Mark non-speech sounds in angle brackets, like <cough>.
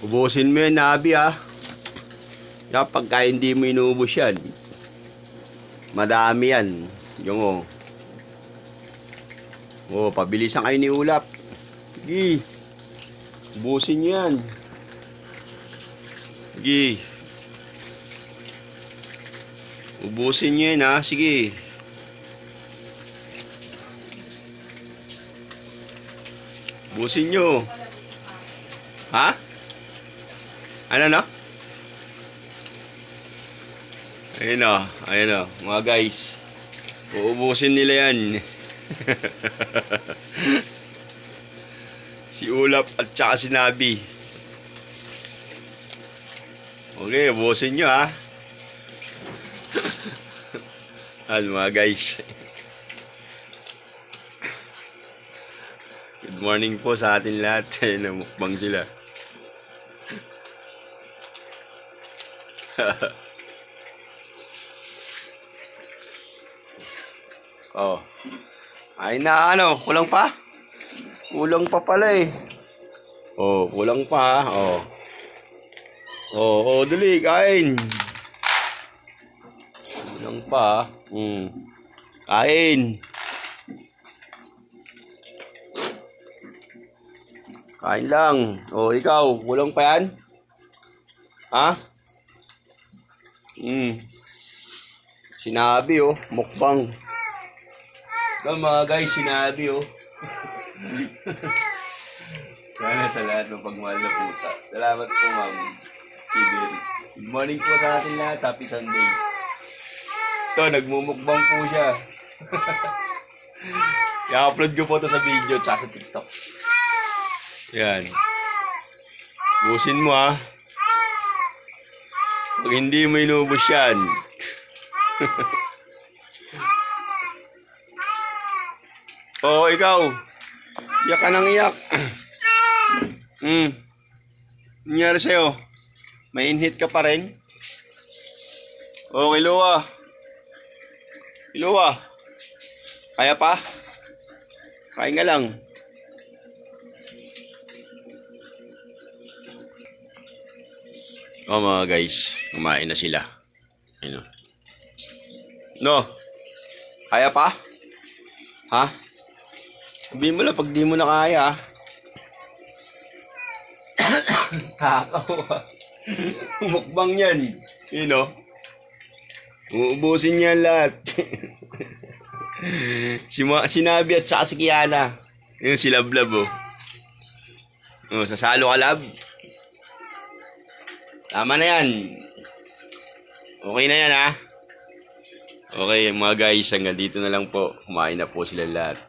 Ubusin mo yan, Nabi, ha? Kaya pagka hindi mo inuubos yan, madami yan. Yung, oh. Oh, pabilisan kayo ni Ulap. Sige. Ubusin yan. Sige. Ubusin niyo yan, ha? Sige. Ubusin niyo. Ha? Ano no? Ayun o, ayun o, mga guys. Uubusin nila yan. <laughs> si Ulap at saka si Nabi. Okay, ubusin nyo ha. <laughs> Ano mga guys. Good morning po sa atin lahat. <laughs> Ayun, mukbang sila. <laughs> oh. Ay na ano, kulang pa? Kulang pa pala eh. Oh, kulang pa. Oh. Oh, oh, dali, kain. Kulang pa. Hmm. Kain. Kain lang. Oh, ikaw, kulang pa yan? Ha? Hmm. Sinabi oh, mukbang. Ito mga guys, sinabi oh. <laughs> Sana sa lahat ng pagmahal na pusa. Salamat po ma'am. Good morning po sa atin lahat. Happy Sunday. Ito, nagmumukbang po siya. <laughs> I-upload ko po to sa video tsaka sa TikTok. Yan. Busin mo ha. Pag hindi mo inubos yan. <laughs> Oo, oh, ikaw. Iyak ka nang iyak. <clears throat> Hmm. Nangyari sa'yo? May inhit ka pa rin? Okay, Lua. Lua. Kaya pa? Kain ka lang. Oh mga guys, kumain na sila. Ano? No. Kaya pa? Ha? Sabihin mo lang pag di mo na kaya. <coughs> Kakawa. Mukbang yan. You know? Uubusin niya lahat. <laughs> si Ma sinabi at saka si Kiana. Yun si Lablab oh. Oh, sasalo ka Lab. Tama na yan. Okay na yan ha. Okay mga guys, hanggang dito na lang po. Kumain na po sila lahat. <laughs>